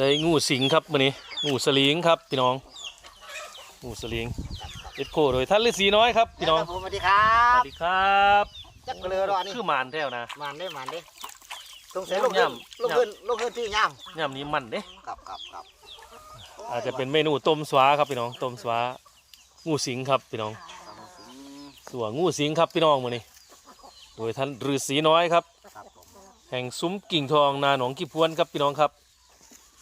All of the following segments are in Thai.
ได้งูสิงครับวันนี้งูสลิงครับพี่น้องงูสลิงเอ็ดโคโดยท่านฤาษีน้อยครับพี่น้องครับผมสวัสดีครัสบวัสดีครับจักเกลือรอนี่คือหมานแท้วนะ มันได้มันได้สงสัยลงขึ้นย่ำลงขึ้นลงขึ้นที่ย่ย่ำนี้มันเด้ำครับครับครับอาจจะเป็นเมนูต้มสวาครับพี่น้องต้มสวางูสิงครับพี่น้องสัวงูสิงครับพี่น้องมื้อนี้ โดยท่านฤาษีน้อยครับ ครับผมแห่งซุ้มกิ่งทองนาหนองกีพวนครับพี่น้องครับ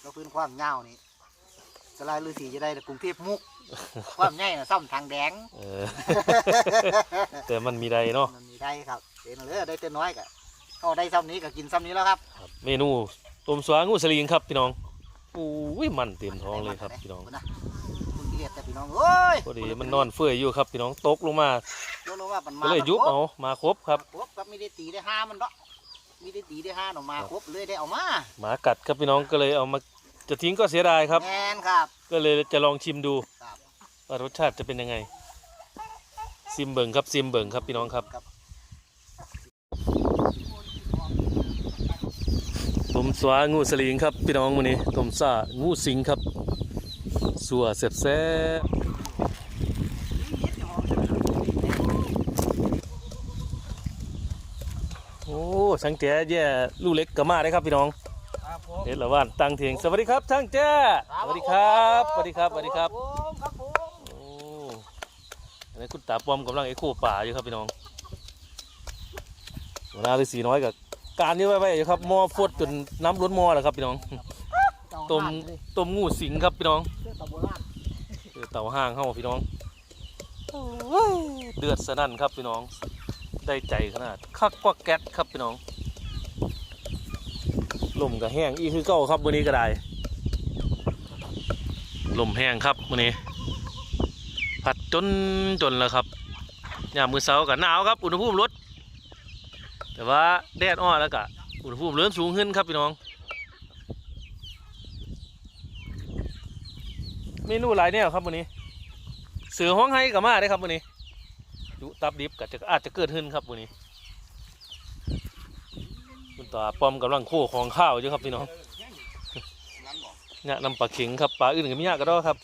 ลงขึ้นความยาวนี่สลายฤาษีจะได้กรุงเทพมุก ความใหญ่น่ะซ่อมทางแดงเออ แต่มันมีใดเนาะมันมีได้ครับเต็มเลยได้เต็มน้อยกะเอาได้ซ้ำนี้ก็กินซ้ำนี้แล้วครับครับเมนูต้มสวางูสลิงครับพี่น้องอุ้ยมันเต็มท้องเลยครับพี่น้องนะคุณเรียกแต่พี่น้องเอ้ยพอดีมันนอนเฟื่อยอยู่ครับพี่น้องตกลงมารู้แล้วว่ามันมาก็เลยยุบเอามาครบครับครบครับมีได้ตีได้ห้ามันเนาะ มีได้ตีได้ห้าออกมาครบเลยได้เอามาหมากัดครับพี่น้องก็เลยเอามาจะทิ้งก็เสียดายครับ แมนครับ ก็เลยจะลองชิมดูครับ ว่ารสชาติจะเป็นยังไงซิมเบิงครับซิมเบิงครับพี่น้องครับครับ ต้มสวางูสลิงครับพี่น้องมื้อนี้ต้มซ่างูสิงครับสัวแซ่บแซ่บ โอ้สังเจแย่ลูกเล็กก็มาได้ครับพี่น้องครับผมเห็นแล้วว่านตั้งเถียงสวัสดีครับช่างแจ้สวัสดีครับสวัสดีครับสวัสดีครับผมครับผมโอ้อันนี้คุณตาปอมกำลังเอ็กโคป่าอยู่ครับพี่น้องหัวหน้าฤาษีน้อยกับการนี้ไว้ไว้อยู่ครับหม้อฟดจนน้ำล้นหม้อแล้วครับพี่น้องต้มต้มงูสิงครับพี่น้องเครื่องตะโบราณคือเต่าห้างเข้าพี่น้องเดือดสนั่นครับพี่น้อง ได้ใจขนาดคักกว่าแก๊สครับพี่น้องลมก็แห้งอีคือเก้าครับวันนี้ก็ได้ลมแห้งครับวันนี้ ผัดจนจนแล้วครับยามมือเสากับหนาวครับ อุณหภูมิลดแต่ว่าแดดอ้อแล้วก็อุณหภูมิเริ่มสูงขึ้นครับพี่น้อง เมนูหลายแนวครับวันนี้เสือห้องไห้กับมาได้ครับวันนี้ ดุตับดิบก็จะอาจจะเกิดขึ้นครับวันนี้คุณตาป้อมกำลังโค้ของข้าวอยู่ครับพี่น้องเนี่ยนำปลาเข็งครับปลาอื่นก็มียากก็ได้ครับ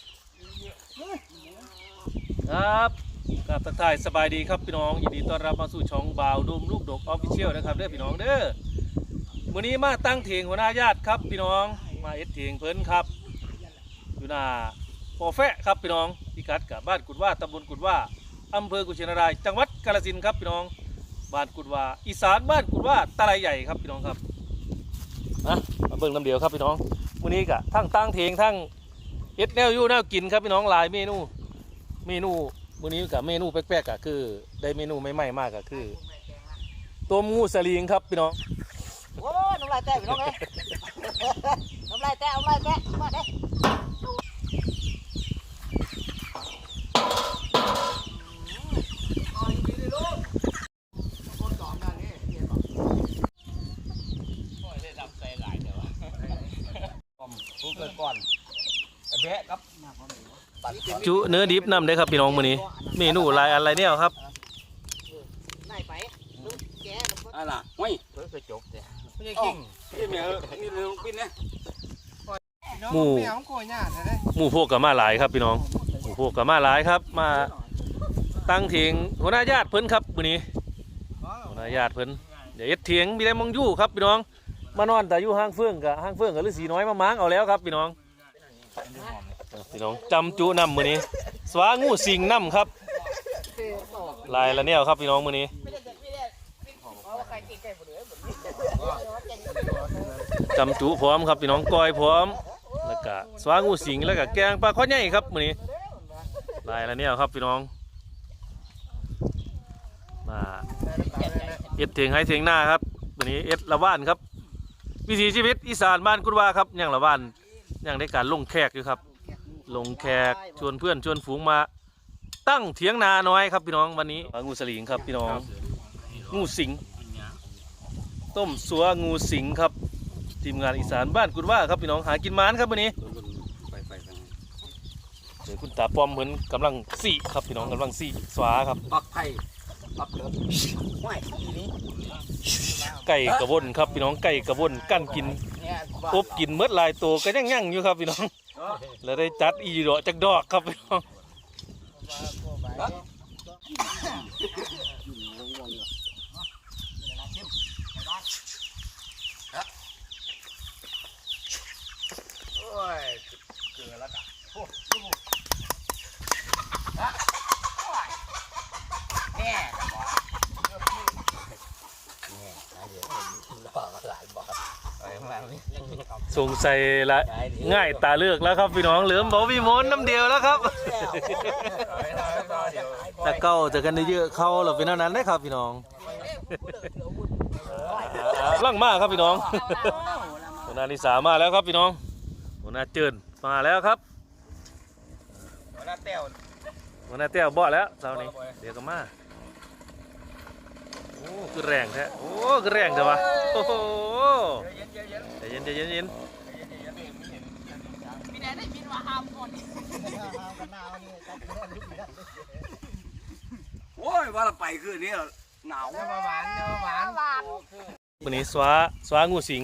ครับกับทักทายสบายดีครับพี่น้องยินดีต้อนรับมาสู่ช่องบ่าวดุมลูกดกออฟฟิเชียลนะครับเด้อพี่น้องเด้อวันนี้มาตั้งเถียงหัวหน้าญาติครับพี่น้องมาเอ็ดเถียงเพิ่นครับอยู่หน้าปอแฟะครับพี่น้องพิกัดกับบ้านกุดว่าตำบลกุดว่า อำเภอกุชินาราย จังหวัดกาฬสินธุ์ครับพี่น้องบ้านกุดว่า อีสานบ้านกุดว่าตะไลใหญ่ครับพี่น้องครับนะมาเบิ่งน้ำเดียวครับพี่น้องมื้อนี้กะทั้งตั้งเถียงทั้งเอ็ดแนวอยู่แนวกินครับพี่น้องหลายเมนู เมนูมื้อนี้กับเมนูแปลกๆก็คือ ได้เมนูใหม่ๆมากก็คือต้มงูสลิงครับพี่น้องโอ้ยน้ำลายแตกพี่น้องเอ้ยน้ำลายแตกน้ำลายแตกมาเด้ ผู้เกิดก่อนแบะครับปัด จุเนื้อดิบนำได้ครับพี่น้องมื้อนี้เมนูหลายอะไรเนี่ยครับได้ไปลูกแกมันก็อะไรห้ยเพิ่งเคยจบเนี่ยไม่ใช่กิ่งนี่แม่เออนี่เรื่องปิ้นเนี่ยหมู่หมู่พวกกับมาหลายครับพี่น้องหมู่พวกกับมาหลายครับ มาตั้งเถียงหัวหน้าญาติเพิ่นครับมื้อนี้หัวหน้าญาติเพิ่นเดี๋ยวเอ็ดเถียงมีได้มองอยู่ครับพี่น้อง มานอนแต่อยู่ห้างเฟื่องกับห้างเฟื่องกับฤาษีน้อยมาม้างเอาแล้วครับพี่น้อง พี่น้องจำจุน้ำมือนี้ สวางูสิงน้ำครับลายละแนวครับพี่น้องมือนี้จำจุพร้อมครับพี่น้องก้อยพร้อมแล้วก็สวางูสิงแล้วก็แกงปลาข้อใหญ่ครับมือนี้ลายละเนี่ยครับพี่น้องมาเอ็ดเถียงให้เถียงหน้าครับมือนี้เอ็ดละว่านครับวิถีชีวิตอีสานบ้านกุดว่าครับอย่างละว่านอย่างได้การลงแขกอยู่ครับ ลงแขกชวนเพื่อนชวนฝูงมา ตั้งเถียงนาน้อยครับพี่น้องวันนี้งูสลิงครับพี่น้อง งูสิง ต้มสัวงูสิงครับ ทีมงานอีสานบ้านกุดว่าครับพี่น้องหากินหมานครับวันนี้ไปไปทางเดี๋ยวคุณตาปอมเหมือนกำลังสี่ครับพี่น้องกำลังสี่สวาครับปักไผ่ปักเดือดห้ยไก่กระวนครับพี่น้องไก่กระวนกั้นกินเนี่ยอบกินเมื่อหลายตัวก็ยังยังอยู่ครับพี่น้อง แล้วได้จัดอีดอกจักดอกครับพี่น้องโอ้ยเจอแล้วกันแน่จะบอกแน่เดี๋ยวบอกหลายบอกอะไรมาเนี่ย สงสัยละง่ายตาเลือกแล้วครับพี่น้องเหลือมบอกพี่มนต์น้ำเดียวแล้วครับแต่เก้าจะกันได้เยอะเข้าเราเป็นเท่านั้นได้ครับพี่น้องล่างมากครับพี่น้องหัวหน้านิสามาแล้วครับพี่น้องหัวหน้าเจินมาแล้วครับหัวหน้าเต้วหัวหน้าเตี้ยบ่แล้วเช้านี้เดี๋ยวก็มาโอ้คือแรงแท้โอ้คือแรงแต่วะโอ้โห เย็นเย็นเย็นใจเย็นใจเย็นใจเย็นพี่แดนได้ยินว่าห้ามคนโอ้ยว่าเราไปคืนนี้หนาวมาหวานมาหวานหวานวันนี้สวาสวางูสิง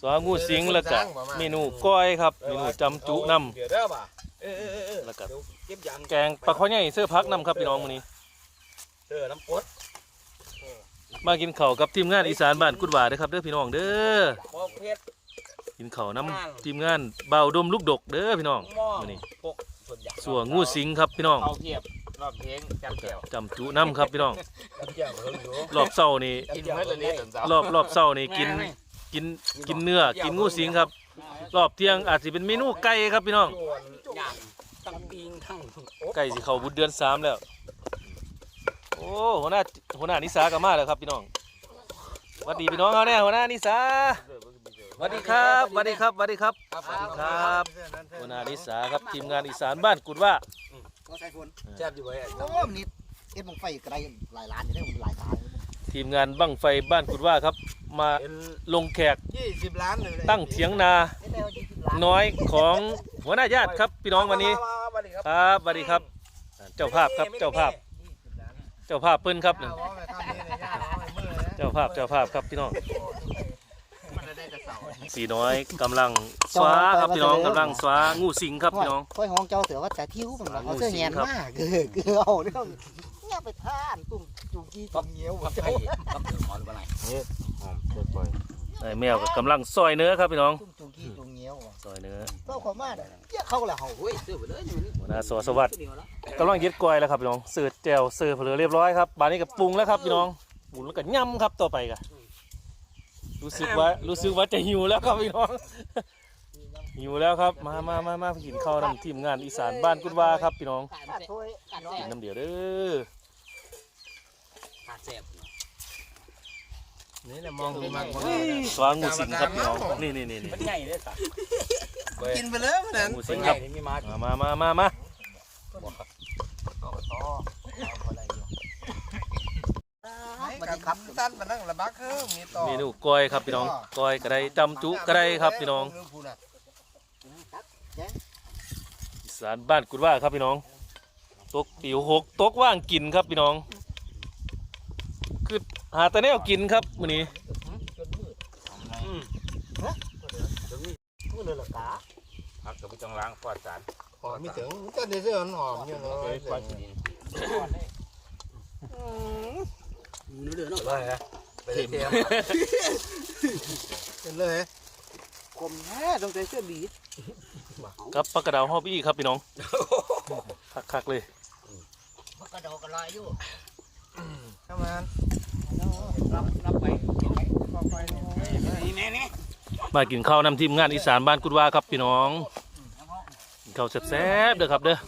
สวางูสิงแล้วก็เมนูก้อยครับเมนูจำจุน้เดี๋ยวเด้อป่ะเออเออเออำแล้วก็เก็บยางแกงปลาข้อใหญ่เสื้อพักน้ำครับพี่น้องวันนี้เออน้ำปด มากินข้าวกับทีมงานอีสานบ้านกุดหวาเด้อครับเด้อพี่น้องเด้อบ่เพชรกินข้าวน้ำทีมงานเบาดมลูกดกเด้อพี่น้องหม้อมื้อนี้พกส่วนใหญ่สัวงูสิงครับพี่น้องเอาเทียบรอบเพลงจำแก้วจำจุน้ำครับพี่น้องจำแก้วเพิ่งอยู่รอบเช้านี่กินเมื่อไรเนี่ยรอบรอบเช้านี่กินกินกินเนื้อกินงูสิงครับ รอบเที่ยงอาจจะเป็นเมนูไก่ครับพี่น้องย่างตั้งปิงทั้ง ไก่สิเข้าบุญเดือนสามแล้ว โอ้หัวหน้าหัวหน้านิสาก็มาแล้วครับพี่น้องสวัสดีพี่น้องเขาเนี่ยหัวหน้านิสาสวัสดีครับสวัสดีครับสวัสดีครับครับสวัสดีครับหัวหน้านิสาครับทีมงานอีสานบ้านกุดว่าก็ใส่ฝนแซ่บอยู่ไว้โอ้มันนี่เอ็ดบังไฟกระไรหลายล้านอยู่ได้มันหลายล้านทีมงานบั้งไฟบ้านกุดว่าครับ มาเป็นลงแขกยี่สิบล้านเลยตั้งเถียงนาเอ็ดได้เอายี่สิบล้านน้อยของหัวหน้าญาติครับพี่น้องวันนี้สวัสดีครับครับสวัสดีครับ เจ้าภาพครับเจ้าภาพ เจ้าภาพเปิ้นครับนี่เจ้าภาพเจ้าภาพครับพี่น้องสีน้อยกำลังสวาครับพี่น้องกำลังสวางูสิงครับพี่น้องค่อยห้องเจ้าเสือว่าจะทิ้วมันเอาเสื้อแงนมากเออคือเอาเรื่องเนี่ยไปท่านตุ่มจุกี้จุ่มเงี้ยวกับไข่กับหอมหรือเปล่าหอมเด็ดบ่อยไอ้แมวก็กำลังซอยเนื้อครับพี่น้องตุ่มจุกี้จุ่มเงี้ ยวซอยเนื้อก็ขอมาเยอะเข้าละเฮาโอ้ยซื้อไปเลยนี่หัวหน้าสวสวัสดิ์กำลังยึดกลอยแล้วครับพี่น้องเสิร์ฟแจวเสิร์ฟเหลือเรียบร้อยครับบานนี้ก็ปรุงแล้วครับพี่น้องปรุงแล้วก็ย่ำครับต่อไปก็รู้สึกว่ารู้สึกว่าจะหิวแล้วครับพี่น้องหิวแล้วครับมามามามากินข้าวนำทีมงานอีสานบ้านกุดว่าครับพี่น้องการถ้าเสช่วยการกินแสน้ำเดียวเด้อขาดแซ่บ นี่แหละมองดูมากสวางงูสิงครับพี่น้องนี่นี่นี่นี่มันใหญ่เลยค่ะกินไปเลยมันงูมัสินงใหคญ่รับนี่มีมามามามามามาสวัสดีครับตันมานั่งระบักเฮ้มีต่อเมนูก้อยครับพี่น้องก้อยก็ได้จำจุก็ได้ครับพี่น้องอีสานบ้านกุดว่าครับพี่น้อง ตกปิวหกตกว่างกินครับพี่น้องคือ หาแต่แนวกินครับมื้อนี้พูดเลยเหรอกาพักกับพี่จงล้างฟอดสารหอมไม่ถึงจะได้เสื้อหอมอย่างเลเฮ้ยยฟอดสีเดือดเนาะเลยฮะไปเทียมเป็นเลยคมแท้ต้องใส่เสื้อบีดกับปลากระดาวฮอบบี้ครับพี่น้องคักๆเลยปากระโดดกระลอยอยู่ทำงานรับรับไปนี่แน่นี่ มากินข้าวนำทีมงานอีสานบ้านกุดว่าครับพี่น้องกินข้าวแซ่บๆเด้อครับเด้อ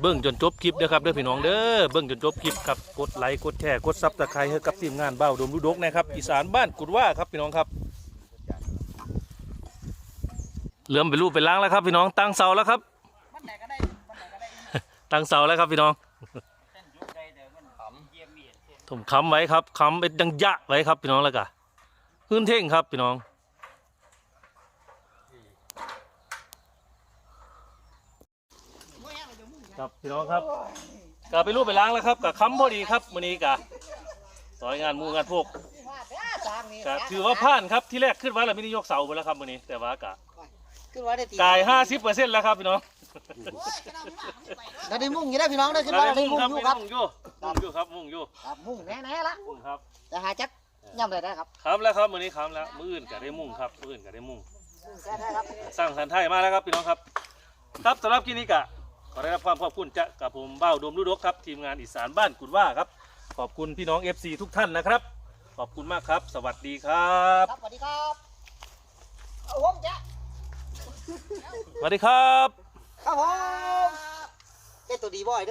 เบิ้งจนจบคลิปเด้อครับเด้อพี่น้องเด้อเบิ้งจนจบคลิปครับกดไลค์กดแชร์กดซับสไครต์ให้กับทีมงานเบ้าดมลูดกนะครับอีสานบ้านกุดว่าครับพี่น้องครับเหลื่อมไปรูปไปล้างแล้วครับพี่น้องตั้งเสาแล้วครับตั้งเสาแล้วครับพี่น้อง มียนถมค้ำไว้ครับค้ำเป็นดังยะไว้ครับพี่น้องแล้วก็พื้นเท่งครับพี่น้องครับพี่น้องครับกลับไปรูปไปล้างแล้วครับกับค้ำพอดีครับมื้อนี้กะต่อยงานหมูงานพวกใจสร้างนี่ก็ถือว่าผ่านครับที่แรกขึ้นไว้แล้วไม่ได้ยกเสาไปแล้วครับมื้อนี้แต่ว่ากะขึ้นไว้ได้ตีกาย50%แล้วครับพี่น้องได้ได้มุ่งอยู่ได้พี่น้องได้ขึ้นไว้ได้มุ่งอยู่ครับ มุ่งอยู่มุ่งอยู่ครับมุ่งอยู่ครับมุ่งแน่ๆละมุ่งครับจะหาจักย่ำได้ได้ครับครับแล้วครับมื้อนี้ครับแล้วมื้ออื่นก็ได้มุ่งครับมื้ออื่นก็ได้มุ่งมุ่งแค่ได้ครับสร้างสันไทยมาแล้วครับพี่น้องครับ ครับสำหรับคลิปนี้กะขอได้รับความขอบคุณจากกับผมเบ้าดมลูกดกครับ ทีมงานอีสานบ้านกุดว่าครับ ขอบคุณพี่น้อง FC ทุกท่านนะครับ ขอบคุณมากครับ สวัสดีครับครับสวัสดีครับเอาผมจ้ะสวัสดีครับ ครับผมเจ้ตัวดีบ่อยเด้อ